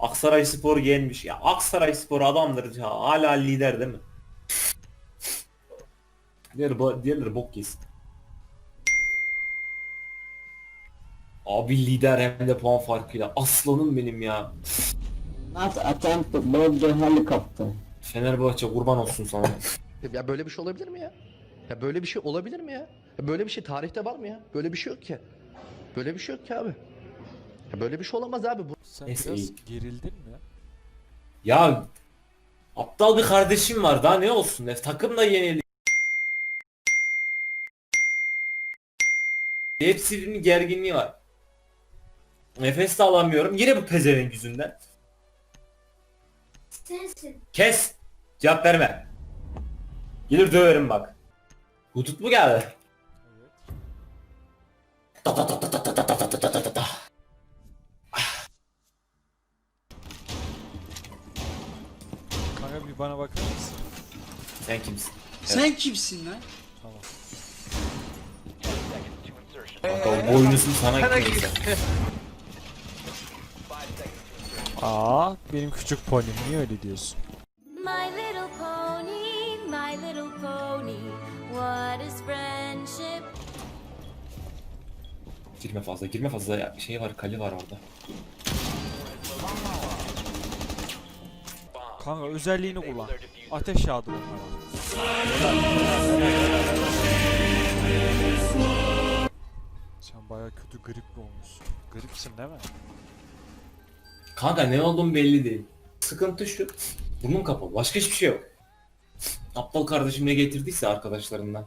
Aksaray Spor yenmiş. Ya Aksaray Spor adamdır ya. Hala lider değil mi? Diğer bo diğerleri bok yesin. Abi lider hem de puan farkıyla. Aslanım benim ya. Not attempt to board the helicopter. Fenerbahçe kurban olsun sana. Ya böyle bir şey olabilir mi ya? Ya böyle bir şey olabilir mi ya? ya böyle bir şey tarihte var mı ya? Böyle bir şey yok ki. Böyle bir şey yok ki abi. Ya böyle bir şey olamaz abi. Bu Sen Neyse, biraz iyi. gerildin mi? Ya aptal bir kardeşim var daha ne olsun? Takım da yenildi. Hepsinin gerginliği var. Nefes de alamıyorum. Yine bu pezevenk yüzünden. Sensin. Kes. Cevap verme. Gelir döverim bak. Hudut mu geldi? Evet. Da da da da da Bakar mısın? Sen kimsin? Sen kimsin lan? Tamam. Kanka o boynusun sana kimse. Aa, benim küçük ponim niye öyle diyorsun? My little pony, my little pony. What is friendship? Girme fazla, girme fazla. Ya, Şey var, kali var orada. Kanka özelliğini kullan. Ateş yağdır onlara. Sen baya kötü gripli olmuşsun. Gripsin değil mi? Kanka ne olduğum belli değil. Sıkıntı şu. Burnum kapalı. Başka hiçbir şey yok. Aptal kardeşim ne getirdiyse arkadaşlarından.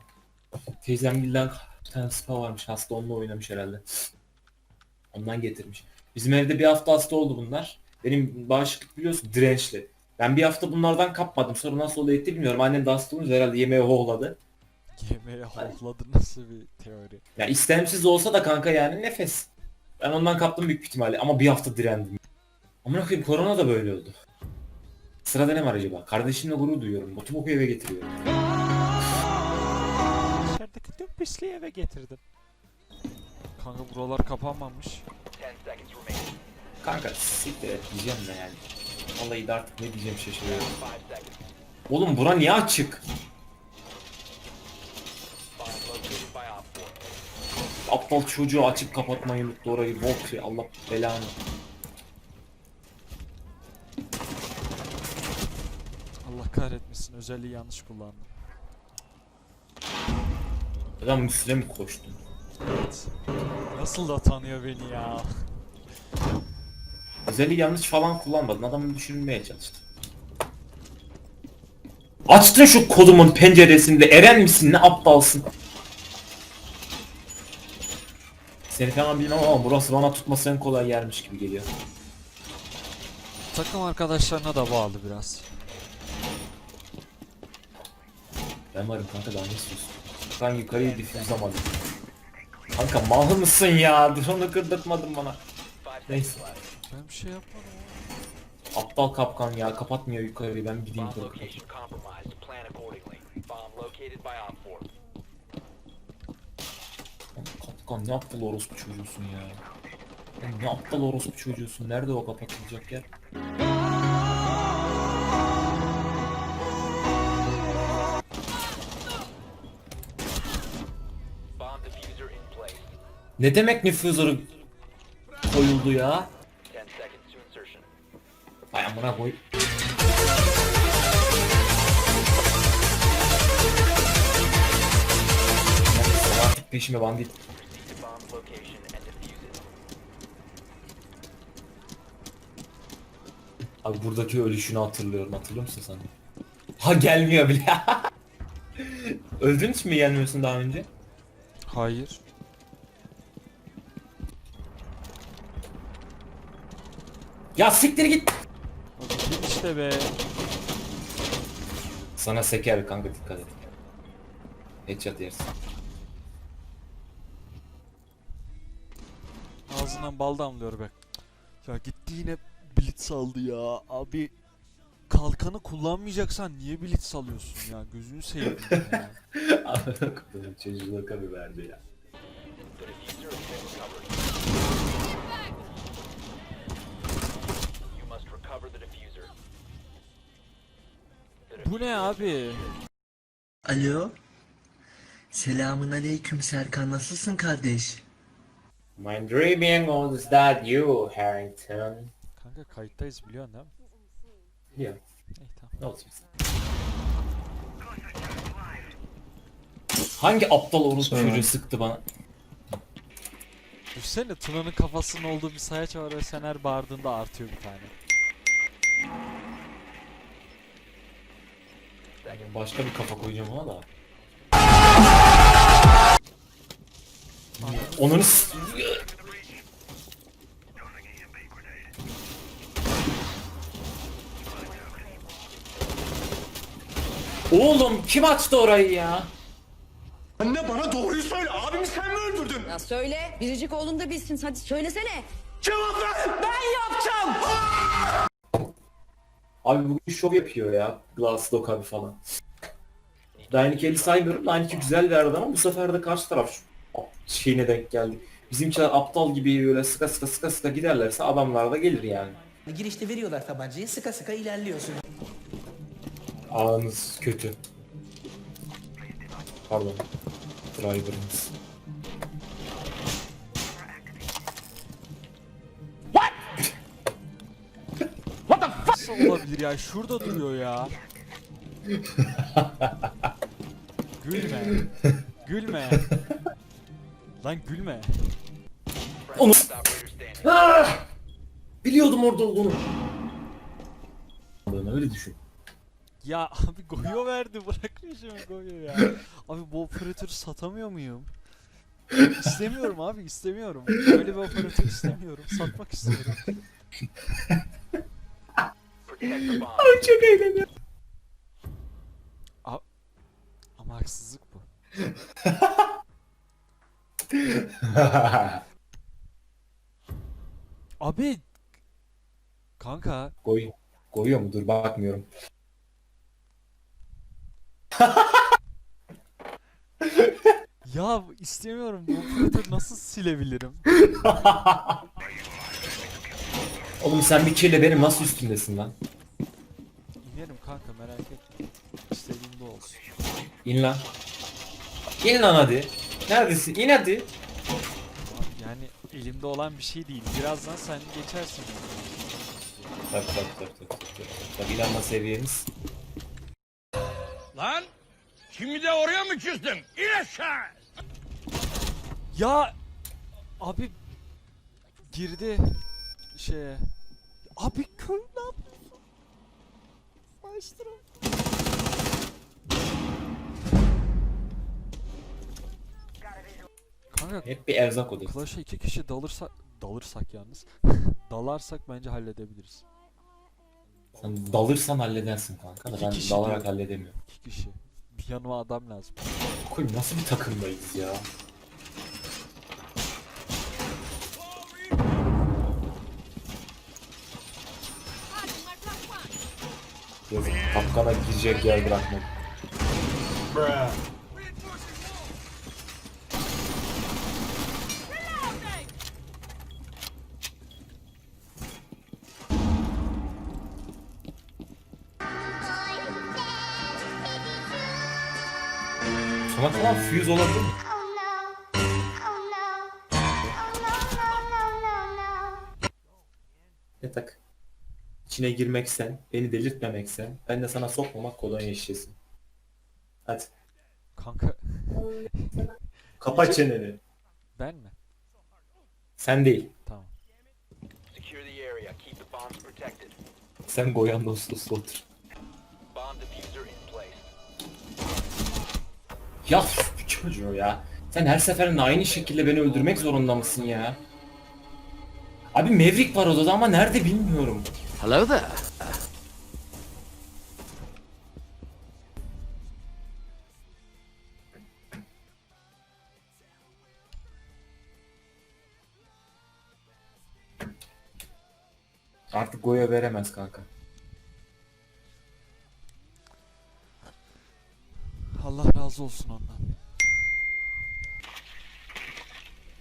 Teyzemgilden bir tane spa varmış. Hasta onunla oynamış herhalde. Ondan getirmiş. Bizim evde bir hafta hasta oldu bunlar. Benim bağışıklık biliyorsun dirençli. Ben bir hafta bunlardan kapmadım. Sonra nasıl oluyor etti bilmiyorum. Annem de hasta olunca herhalde yemeği hohladı. Yemeğe hohladı nasıl bir teori? Ya istemsiz olsa da kanka yani nefes. Ben ondan kaptım büyük ihtimalle ama bir hafta direndim. Amına koyayım korona da böyle oldu. Sırada ne var acaba? Kardeşimle gurur duyuyorum. Botu eve getiriyorum. İçerideki tüm pisliği eve getirdim. Kanka buralar kapanmamış. Kanka siktir et diyeceğim de yani. Vallahi de artık ne diyeceğim şaşırıyorum. Oğlum bura niye açık? Aptal çocuğu açıp kapatmayı unuttu orayı bok ya Allah belanı. Allah kahretmesin özelliği yanlış kullandım. Adam müsle mi koştun? Evet. Nasıl da tanıyor beni ya. Özelliği yanlış falan kullanmadın. Adamı düşürmeye çalıştın. Açtın şu kodumun penceresinde. Eren misin? Ne aptalsın? Seni falan bilmem ama burası bana tutması en kolay yermiş gibi geliyor. Takım arkadaşlarına da bağlı biraz. Ben varım kanka daha ne istiyorsun? Ben yukarıyı difüzlamadım. Kanka mal mısın ya? Drone'u kırdırtmadın bana. Neyse. Ben bir şey yapmadım. Aptal kapkan ya. Kapatmıyor yukarıyı. Ben gideyim 4. Kapkan ne aptal orospu çocuğusun ya. Lan ne aptal orospu çocuğusun. Nerede o kapatılacak yer? Ne demek nüfuzları koyuldu ya? Vay amına koy. Artık peşime bandit. Abi buradaki ölüşünü hatırlıyorum. Hatırlıyor musun sen? Ha gelmiyor bile. Öldün mi gelmiyorsun daha önce? Hayır. Ya siktir git. Abi git işte be. Sana seker kanka dikkat et. Headshot yersin. Ağzından bal damlıyor be. Ya gitti yine blitz aldı ya. Abi kalkanı kullanmayacaksan niye blitz alıyorsun ya? Gözünü seveyim ya. Çocuğuna kabi verdi ya. Bu ne abi? Alo. Selamun aleyküm Serkan nasılsın kardeş? My dreaming was that you Harrington. Kanka kayıttayız biliyorsun değil mi? Ya İyi tamam. ne olacak? Hangi aptal orospu çocuğu sıktı bana? Düşünsene Tuna'nın kafasının olduğu bir sayaç var ve sen her bağırdığında artıyor bir tane. Başka bir kafa koyacağım ona da. Onun Oğlum kim açtı orayı ya? Ya söyle. Biricik oğlun da bilsin. Hadi söylesene. Abi bugün şov yapıyor ya. Glasslock abi falan. Dynamic saymıyorum. Dynamic güzel verdi ama bu sefer de karşı taraf şeyine denk geldi. Bizimkiler aptal gibi böyle sıka sıka sıka sıka giderlerse adamlar da gelir yani. Girişte veriyorlar tabancayı sıka sıka ilerliyorsun. Ağınız kötü. Pardon. Driver'ınız. Nasıl olabilir ya? Şurada duruyor ya. gülme. Gülme. Lan gülme. Onu. Ah! Biliyordum orada olduğunu. Öyle düşün. Ya abi Goyo verdi bırak şimdi Goyo ya. Abi bu operatörü satamıyor muyum? İstemiyorum abi istemiyorum. Böyle bir operatör istemiyorum. Satmak istiyorum. Bomb. Çok eğleniyorum. Ama haksızlık bu. Abi Kanka Koy. Koyuyor mu? Dur bakmıyorum. ya istemiyorum bu operatörü nasıl silebilirim? Oğlum sen bir kirle benim nasıl üstümdesin lan? Kanka merak etme. İstediğim bu olsun. İn lan. İn lan hadi. Neredesin? İn hadi. Yani elimde olan bir şey değil. Birazdan sen geçersin. Tabii tabii tabii tabii. tabii. Tabii inanma seviyemiz. Lan! Şimdi de oraya mı küstün? İn aşağı! Ya abi girdi şeye. Abi köy ne yapıyorsun? Maestro. Kanka Hep bir erzak odası. Clash'a iki kişi dalırsak dalırsak yalnız dalarsak bence halledebiliriz. Sen dalırsan halledersin kanka da İki ben kişi dalarak diyorum. halledemiyorum. İki kişi. Bir yanıma adam lazım. Koyun nasıl bir takımdayız ya? Kapkana girecek yer bırakmadım. Sana falan fuse olabilir mi? İçine girmeksen, beni delirtmemeksen, ben de sana sokmamak kolonya şişesi. Hadi. Kanka Kapa çeneni. ben mi? Sen değil. Tamam. Secure the area. Keep the bombs protected. Sen Goyan dostu otur. Bomb diffuser in place. Ya sus bu çocuğu ya. Sen her seferinde aynı şekilde beni öldürmek zorunda mısın ya? Abi Mevrik var odada ama nerede bilmiyorum. Hello there. Artık Goya veremez kanka. Allah razı olsun ondan.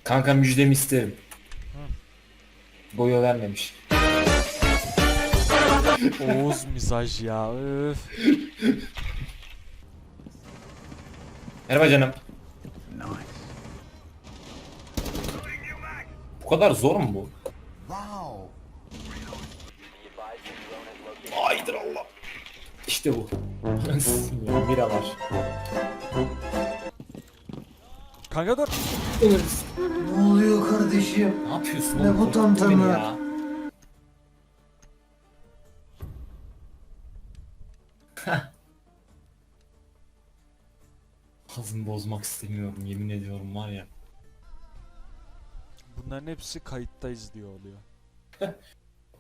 Kanka müjdemi isterim. Goya vermemiş. Oğuz mizaj ya. Öf. Merhaba canım. Bu kadar zor mu bu? Haydır Allah. İşte bu. Ya, Bira var. Kanka dur. Ne oluyor kardeşim? Ne yapıyorsun Ne oğlum? bu tantanı? beni ya. Hazını bozmak istemiyorum yemin ediyorum var ya. Bunların hepsi kayıtta izliyor oluyor.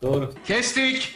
Doğru. Kestik.